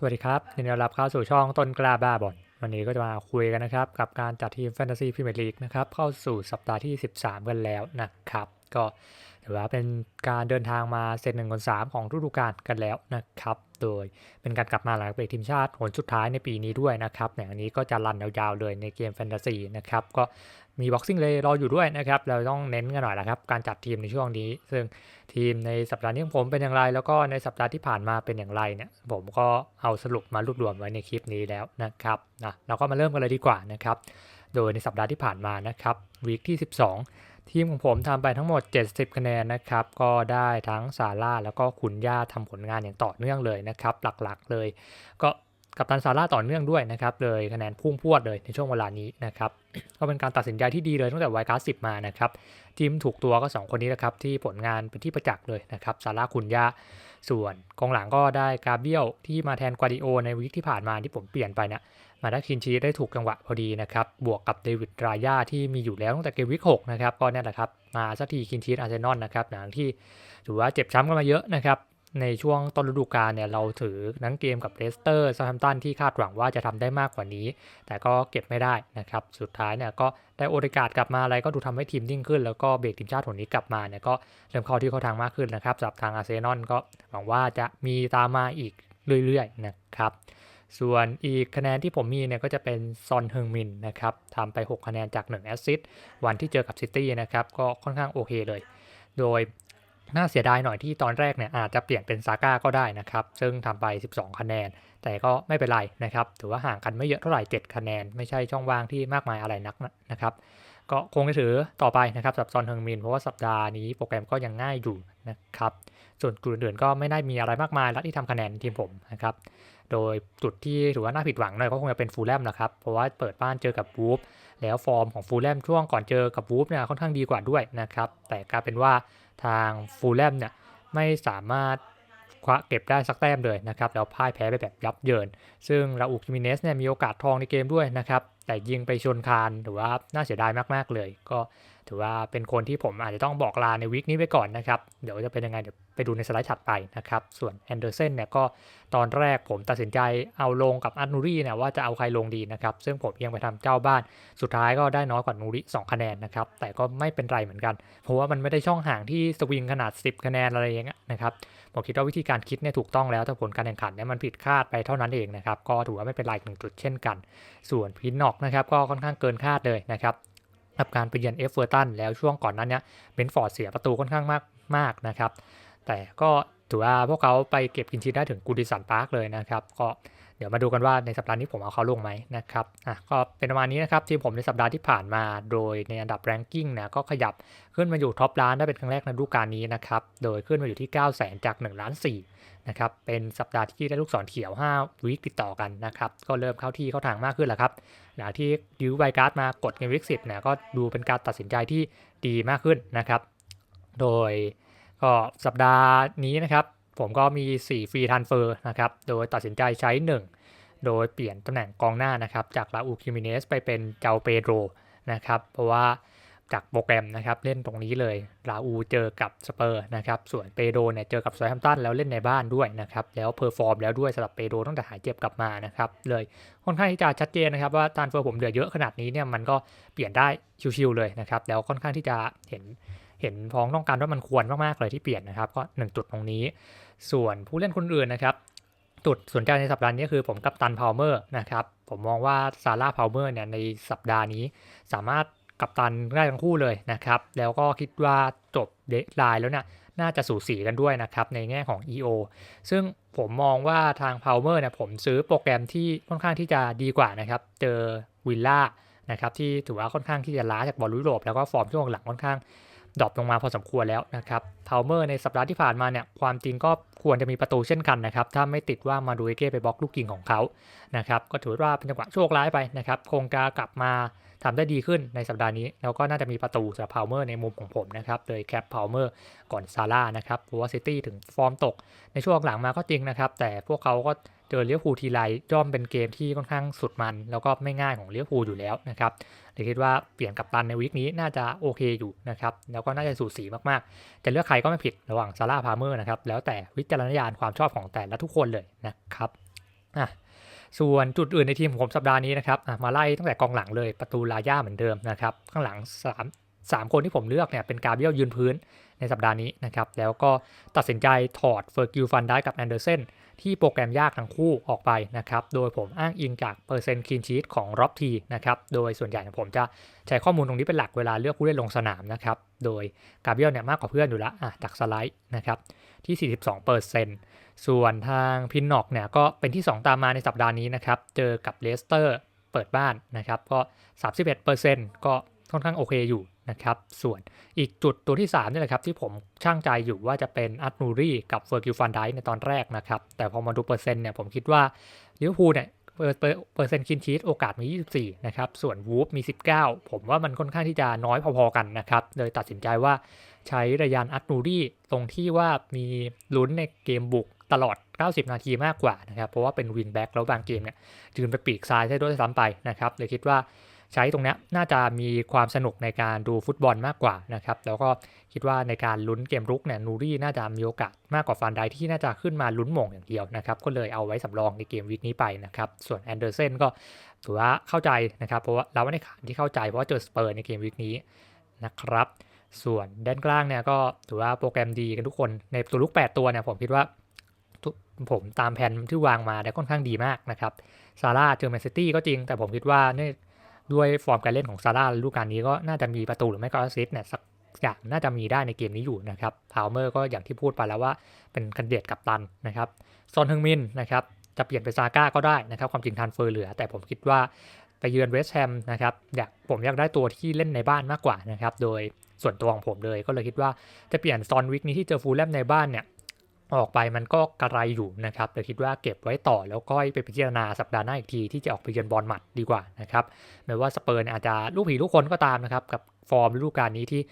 สวัสดีครับยินดีต้อนรับเข้าสู่ช่องต้นกล้าบ้าบอลวันนี้ก็จะมาคุยกันนะครับ กับการจัดทีมแฟนตาซีพรีเมียร์ลีกนะครับ เข้าสู่สัปดาห์ที่ 13 กันแล้วนะครับ ก็ถือว่าเป็นการเดินทางมาเซตหนึ่งคนสามของฤดูกาลกันแล้วนะครับ โดยเป็นการกลับมาหลังเบรกทีมชาติหนสุดท้ายในปีนี้ด้วยนะครับอย่างนี้ก็จะรันยาวๆเลยในเกมแฟนตาซีนะครับ ก็มีบ็อกซิ่งเลยรออยู่ด้วยนะครับ เราต้องเน้นกันหน่อยละครับ การจัดทีมในช่วงนี้ ซึ่งทีมในสัปดาห์นี้ของผมเป็นอย่างไร แล้วก็ในสัปดาห์ที่ผ่านมาเป็นอย่างไรเนี่ยผมก็เอาสรุปมารวบรวมไว้ในคลิปนี้แล้วนะครับนะเราก็มาเริ่มกันเลยดีกว่านะครับ โดยในสัปดาห์ที่ผ่านมานะครับวีคที่ 12 ทีมของผมทำไปทั้งหมด 70 คะแนนนะครับ ก็ได้ทั้งซาร่าแล้วก็คุณย่าทำผลงานอย่างต่อเนื่องเลยนะครับ หลักๆเลย ก็กับตันซาร่าต่อเนื่องด้วยนะครับ เลยคะแนนพุ่งพวดเลยในช่วงเวลานี้นะครับก็เป็นการตัดสินใจที่ดีเลยตั้งแต่ไวการ์สิบมานะครับทีมถูกตัวก็ 2 คนนี้นะครับที่ผลงานเป็นที่ประจักษ์เลยนะครับซาร่าคุณย่าส่วนกองหลังก็ได้กาเบียลที่มาแทนกวาดิโอในวีคที่ผ่านมาที่ผมเปลี่ยนไปนี่ย มาได้คินชีได้ถูกจังหวะพอดีนะครับ บวกกับเดวิดรายาที่มีอยู่แล้วตั้งแต่เกมวีคหกนะครับ ก็เนี่ยแหละครับ มาสักทีคินชีอาร์เซนอลนะครับ หลังที่ถือว่าเจ็บช้ำกันมาเยอะนะครับ ในช่วงต้นฤดูกาลเนี่ยเราถือนังเกมกับเลสเตอร์ซา u ัมตันที่คาดหวังว่าจะทำได้มากกว่านี้ แต่ก็เก็บไม่ได้นะครับ สุดท้ายเนี่ยก็ได้โอกาสกลับมาอะไรก็ดูทำให้ทีมนิ่งขึ้น แล้วก็เบรกทีมชาติคนนี้กลับมาเนี่ยก็เริ่มเข้าที่เข้าทางมากขึ้นนะครับสำหรับทางอาร์เซนอลก็หวังว่าจะมีตามมาอีกเรื่อยๆนะครับ ส่วนอีกคะแนนที่ผมมีเนี่ยก็จะเป็นซอนเฮิงมินนะครับทำไป 6 คะแนนจาก1แอสซิสต์วันที่เจอกับซิตี้นะครับก็ค่อนข้างโอเคเลย โดยน่าเสียดายหน่อยที่ตอนแรกเนี่ยอาจจะเปลี่ยนเป็นซาก้าก็ได้นะครับ ซึ่งทำไป 12 คะแนน แต่ก็ไม่เป็นไรนะครับ ถือว่าห่างกันไม่เยอะเท่าไหร่ 7 คะแนน ไม่ใช่ช่องว่างที่มากมายอะไรนักนะครับ ก็คงจะถือต่อไปนะครับสำหรับซอนเฮิงมิน เพราะว่าสัปดาห์นี้โปรแกรมก็ยังง่ายอยู่นะครับ ส่วนกลุ่มอื่นก็ไม่ได้มีอะไรมากมายแล้วที่ทำคะแนนทีมผมนะครับ โดยจุดที่ถือว่าน่าผิดหวังหน่อยก็คงจะเป็นฟูลแลมนะครับ เพราะว่าเปิดบ้านเจอกับวูฟแล้วฟอร์มของฟูลแลมช่วงก่อนเจอกับวูฟเนี่ยค่อนข้างดีกว่าด้วยนะครับ แต่กลายเป็นว่าทางฟูลแลมเนี่ยไม่สามารถคว้าเก็บได้สักแต้มเลยนะครับแล้วพ่ายแพ้ไปแบบยับเยิน ซึ่งราอูคิมิเนสเนี่ยมีโอกาสทองในเกมด้วยนะครับ แต่ยิงไปชนคานถือว่าน่าเสียดายมาก ๆ เลย ก็ถือว่าเป็นคนที่ผมอาจจะต้องบอกลาในวีคนี้ไปก่อนนะครับ เดี๋ยวจะเป็นยังไงเดี๋ยว ไปดูในสไลด์ถัดไปนะครับ ส่วนแอนเดอร์เซนเนี่ยก็ตอนแรกผมตัดสินใจเอาลงกับอันนูรีเนี่ยว่าจะเอาใครลงดีนะครับ ซึ่งผมยังไปทำเจ้าบ้าน สุดท้ายก็ได้น้อยกว่านูริ2คะแนนนะครับ แต่ก็ไม่เป็นไรเหมือนกัน เพราะว่ามันไม่ได้ช่องห่างที่สวิงขนาด 10 คะแนนอะไรอย่างเงี้ยนะครับ ผมคิดว่าวิธีการคิดเนี่ยถูกต้องแล้วแต่ผลการแข่งขันเนี่ยมันผิดคาดไปเท่านั้นเองนะครับ ก็ถือว่าไม่เป็นไรหนึ่งจุดเช่นกัน ส่วนพินนอกนะครับก็ค่อนข้างเกินคาดเลยนะครับกับการไปเยือนเอฟเวอร์ตันแล้วช่วงก่อนนั้นเนี่ยเบนฟอร์ดเสียประตูค่อนข้างมากมากนะครับ แต่ก็ถือว่าพวกเขาไปเก็บกินชีได้ถึงกูดิสันพาร์คเลยนะครับ ก็เดี๋ยวมาดูกันว่าในสัปดาห์นี้ผมเอาเขาลงไหมนะครับ อะก็เป็นประมาณนี้นะครับทีมผมในสัปดาห์ที่ผ่านมา โดยในอันดับแรงกิ้งนะก็ขยับขึ้นมาอยู่ท็อปล้านได้เป็นครั้งแรกในฤดูกาลนี้นะครับ โดยขึ้นมาอยู่ที่ 9 0 0 0 0จาก1ล้าน4นะครับ เป็นสัปดาห์ที่ได้ลูกศรเขียว 5 วีคติดต่อกันนะครับ ก็เริ่มเข้าที่เข้าทางมากขึ้นแล้วครับ หลังที่ดิวไวการ์ดมากดเกมวิกสิบนี่ยก็ดูเป็นการตัดสินใจที่ดีมากขึ้นนะครับ โดย ก็สัปดาห์นี้นะครับ ผมก็มี 4 ฟรีทันเฟอร์นะครับ โดยตัดสินใจใช้ 1 โดยเปลี่ยนตำแหน่งกองหน้านะครับ จากลาอูคิมิเนสไปเป็นเจ้าเปโดรนะครับ เพราะว่าจากโปรแกรมนะครับเล่นตรงนี้เลยลาอูเจอกับสเปอร์นะครับส่วนเปโดเนี่ยเจอกับซอยแฮมตันแล้วเล่นในบ้านด้วยนะครับแล้วเพอร์ฟอร์มแล้วด้วยสำหรับเปโดตั้งแต่หายเจ็บกลับมานะครับเลยค่อนข้างที่จะชัดเจนนะครับว่าทานเฟอร์ผมเหลือเยอะขนาดนี้เนี่ยมันก็เปลี่ยนได้ชิวๆเลยนะครับแล้วค่อนข้างที่จะเห็น เห็นพ้องต้องการว่ามันควรมากๆเลยที่เปลี่ยนนะครับก็1จุดตรงนี้ ส่วนผู้เล่นคนอื่นนะครับจุดสนใจในสัปดาห์นี้คือผมกับตันพาวเมอร์นะครับผมมองว่าซาร่าพาวเมอร์เนี่ยในสัปดาห์นี้สามารถกับตันได้ทั้งคู่เลยนะครับแล้วก็คิดว่าจบเดทไลน์แล้วเนี่ยน่าจะสูสีกันด้วยนะครับในแง่ของ EO ซึ่งผมมองว่าทางพาวเมอร์เนี่ยผมซื้อโปรแกรมที่ค่อนข้างที่จะดีกว่านะครับ เจอวิลล่านะครับที่ถือว่าค่อนข้างที่จะล้าจากบอลยุโรปแล้วก็ฟอร์มช่วงหลังค่อนข้าง ดรอปลงมาพอสมควรแล้วนะครับพาวเมอร์ในสัปดาห์ที่ผ่านมาเนี่ยความจริงก็ควรจะมีประตูเช่นกันนะครับ ถ้าไม่ติดว่ามาดูเอเก้ไปบล็อกลูกยิงของเขานะครับก็ถือว่าเป็นจังหวะโชคร้ายไปนะครับคงจะกลับมาทำได้ดีขึ้นในสัปดาห์นี้ แล้วก็น่าจะมีประตูสำหรับพาวเมอร์ในมุมของผมนะครับโดยแคปพาวเมอร์ก่อนซาร่านะครับเพราะว่าซิตี้ถึงฟอร์มตกในช่วงหลังมาก็จริงนะครับแต่พวกเขาก็ เจอเลี้ยวภูทีไรย่อมเป็นเกมที่ค่อนข้างสุดมัน แล้วก็ไม่ง่ายของเลี้ยวภูอยู่แล้วนะครับเลยคิดว่าเปลี่ยนกับตันในวิกนี้น่าจะโอเคอยู่นะครับแล้วก็น่าจะสูสีมากๆ จะเลือกใครก็ไม่ผิดระหว่างซาร่าพาเมอร์นะครับแล้วแต่วิจารณญาณความชอบของแต่ละทุกคนเลยนะครับอะส่วนจุดอื่นในทีมผมสัปดาห์นี้นะครับมาไล่ตั้งแต่กองหลังเลยประตูลาย่าเหมือนเดิมนะครับข้างหลัง3 3 คนที่ผมเลือกเนี่ยเป็นกาเบียลยืนพื้นในสัปดาห์นี้นะครับแล้วก็ตัดสินใจถอดเฟอร์กิวฟันได้กับแอนเดอร์เซน ที่โปรแกรมยากทั้งคู่ออกไปนะครับ โดยผมอ้างอิงจากเปอร์เซ็นต์คีนชีตของรอบทีนะครับ โดยส่วนใหญ่ผมจะใช้ข้อมูลตรงนี้เป็นหลักเวลาเลือกผู้เล่นลงสนามนะครับ โดยกาเบียลเนี่ยมากกว่าเพื่อนอยู่แล้วอะจากสไลด์นะครับที่ 42เปอร์เซ็นต์ส่วนทางพินน็อกเนี่ยก็เป็นที่ 2 ตามมาในสัปดาห์นี้นะครับ เจอกับเลสเตอร์เปิดบ้านนะครับ ก็ 31%ก็ค่อนข้างโอเคอยู่ นะครับ ส่วนอีกจุดตัวที่3นี่แหละครับที่ผมช่างใจอยู่ว่าจะเป็นอัตนูรี่กับเฟอร์กิวฟันไดในตอนแรกนะครับ แต่พอมาดูเปอร์เซ็นต์เนี่ยผมคิดว่าลิเวอร์พูลเนี่ยเปอร์เซ็นต์คินชีตโอกาสมี 24 นะครับ ส่วนวูฟมี 19 ผมว่ามันค่อนข้างที่จะน้อยพอๆกันนะครับ เลยตัดสินใจว่าใช้ระยานอัตนูรี่ตรงที่ว่ามีลุ้นในเกมบุกตลอด 90 นาทีมากกว่านะครับ เพราะว่าเป็นวินแบ็กแล้วบางเกมเนี่ยยืนไปปีกซ้ายใช่ด้วยซ้ำไปนะครับ เลยคิดว่า ใช้ตรงนี้น่าจะมีความสนุกในการดูฟุตบอลมากกว่านะครับแล้วก็คิดว่าในการลุ้นเกมรุกเนี่ยนูรี่น่าจะมีโอกาสมากกว่าฟันไดที่น่าจะขึ้นมาลุ้นหม่งอย่างเดียวนะครับก็เลยเอาไว้สำรองในเกมวีคนี้ไปนะครับส่วนแอนเดอร์เซนก็ถือว่าเข้าใจนะครับเพราะว่าเราไม่ได้ขานที่เข้าใจเพราะว่าเจอสเปอร์ในเกมวีคนี้นะครับส่วนด้านกลางเนี่ยก็ถือว่าโปรแกรมดีกันทุกคนในตัวลุก8 ตัวเนี่ยผมคิดว่าผมตามแผนที่วางมาได้ค่อนข้างดีมากนะครับซาร่าเจอแมนซิตี้ก็จริง แต่ผมคิดว่าเนี่ย ด้วยฟอร์มการเล่นของซาร่าลูกการนี้ก็น่าจะมีประตูหรือไม่ก็แอสซิสต์เนี่ยสักอย่างน่าจะมีได้ในเกมนี้อยู่นะครับพาวเมอร์ก็อย่างที่พูดไปแล้วว่าเป็นคันเดตกับตันนะครับซอนฮึงมินนะครับจะเปลี่ยนเป็นซาก้าก็ได้นะครับความจริงทันเฟอร์เหลือ แต่ผมคิดว่าไปเยือนเวสต์แฮมนะครับอยากผมอยากได้ตัวที่เล่นในบ้านมากกว่านะครับโดยส่วนตัวของผมเลยก็เลยคิดว่าจะเปลี่ยนซอนวิกนี้ที่เจอฟูลแลมในบ้านเนี่ย ออกไปมันก็กระไรอยู่นะครับแต่คิดว่าเก็บไว้ต่อแล้วก็ไปพิจารณาสัปดาห์หน้าอีกทีที่จะออกไปเยือนบอลหมัดดีกว่านะครับแม้ว่าสเปอร์อาจจะลูกผีลูกคนก็ตามนะครับกับฟอร์มฤดูกาลนี้ที่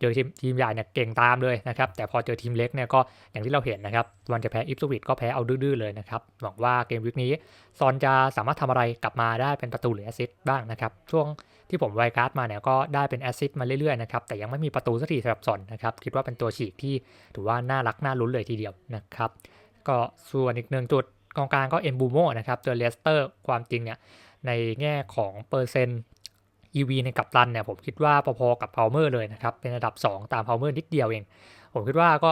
เจอทีมทีมใหญ่เนี่ยเก่งตามเลยนะครับแต่พอเจอทีมเล็กเนี่ยก็อย่างที่เราเห็นนะครับวันจะแพ้อิฟสวิตก็แพ้เอาดื้อเลยนะครับหวังว่าเกมวิกนี้ซอนจะสามารถทำอะไรกลับมาได้เป็นประตูหรือแอซิสบ้างนะครับช่วง ที่ผมไวการ์ดมาเนี่ยก็ได้เป็นแอซิสมาเรื่อยๆนะครับแต่ยังไม่มีประตูสักทีสำหรับซอนนะครับคิดว่าเป็นตัวฉีกที่ถือว่าน่ารักน่าลุ้นเลยทีเดียวนะครับก็ส่วนอีกหนึ่งจุดกองกลางก็เอ็มบูโมนะครับเจอเลสเตอร์ความจริงเนี่ยในแง่ของเปอร์เซ็นต์ EV ในกัปตันเนี่ยผมคิดว่าพอๆกับพาวเมอร์เลยนะครับเป็นระดับ 2 ตามพาวเมอร์นิดเดียวเอง ผมคิดว่าก็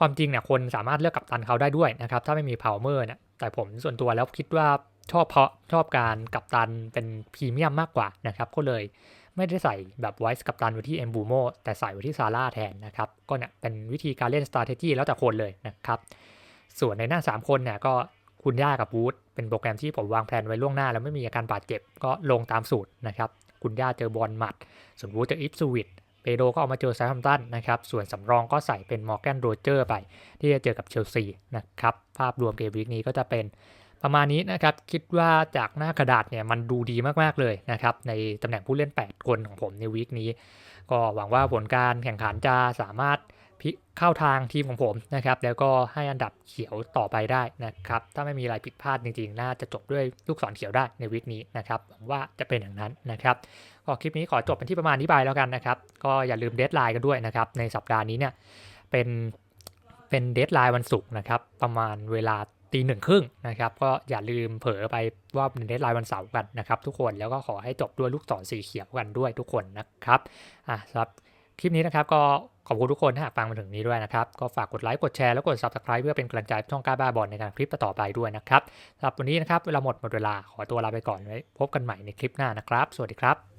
ความจริงเนี่ยคนสามารถเลือกกัปตันเขาได้ด้วยนะครับถ้าไม่มีพาวเมอร์เนี่ยแต่ผมส่วนตัวแล้วคิดว่าชอบเพราะชอบการกัปตันเป็นพรีเมียมมากกว่านะครับก็เลยไม่ได้ใส่แบบไวส์กัปตันไว้ที่เอมบูโมแต่ใส่ไว้ที่ซาร่าแทนนะครับก็เนี่ยเป็นวิธีการเล่น strategy แล้วแต่คนเลยนะครับส่วนในหน้า 3 คนเนี่ยก็คุณย่ากับวูดเป็นโปรแกรมที่ผมวางแผนไว้ล่วงหน้า แล้วไม่มีอาการบาดเจ็บก็ลงตามสูตรนะครับคุณย่าเจอบอลหมัด ส่วนวูดเจออิฟสวิต เปโดก็เอามาเจอแซฮัมตันนะครับ ส่วนสำรองก็ใส่เป็นมอร์แกนโรเจอร์ไป ที่จะเจอกับเชลซีนะครับ ภาพรวมเกมวีคนี้ก็จะเป็นประมาณนี้นะครับ คิดว่าจากหน้ากระดาษเนี่ยมันดูดีมาก ๆ เลยนะครับ ในตำแหน่งผู้เล่น 8 คนของผมในวีคนี้ ก็หวังว่าผลการแข่งขันจะสามารถ เข้าทางทีมของผมนะครับ แล้วก็ให้อันดับเขียวต่อไปได้นะครับ ถ้าไม่มีอะไรผิดพลาดจริงๆ น่าจะจบด้วยลูกศรเขียวได้ในวิกนี้นะครับหวังว่าจะเป็นอย่างนั้นนะครับก็คลิปนี้ขอจบเป็นที่ประมาณนี้ไปแล้วกันนะครับ ก็อย่าลืมเดทไลน์กันด้วยนะครับ ในสัปดาห์นี้เนี่ยเป็นเป็นเดทไลน์วันศุกร์นะครับ ประมาณเวลาตีหนึ่งครึ่งนะครับ ก็อย่าลืมเผลอไปว่าเป็นเดทไลน์วันเสาร์กันนะครับ ทุกคนแล้วก็ขอให้จบด้วยลูกศรสีเขียวกันด้วยทุกคนนะครับอะครับ คลิปนี้นะครับก็ขอบคุณทุกคนที่ฟังมาถึงนี้ด้วยนะครับ ก็ฝากกดไลค์ กดแชร์ แล้วกด subscribe เพื่อเป็นกำลังใจช่องกล้าบ้าบอลในการคลิปต่อไปด้วยนะครับสำหรับวันนี้นะครับเวลาหมดหมดเวลาขอตัวลาไปก่อนไว้พบกันใหม่ในคลิปหน้านะครับ สวัสดีครับ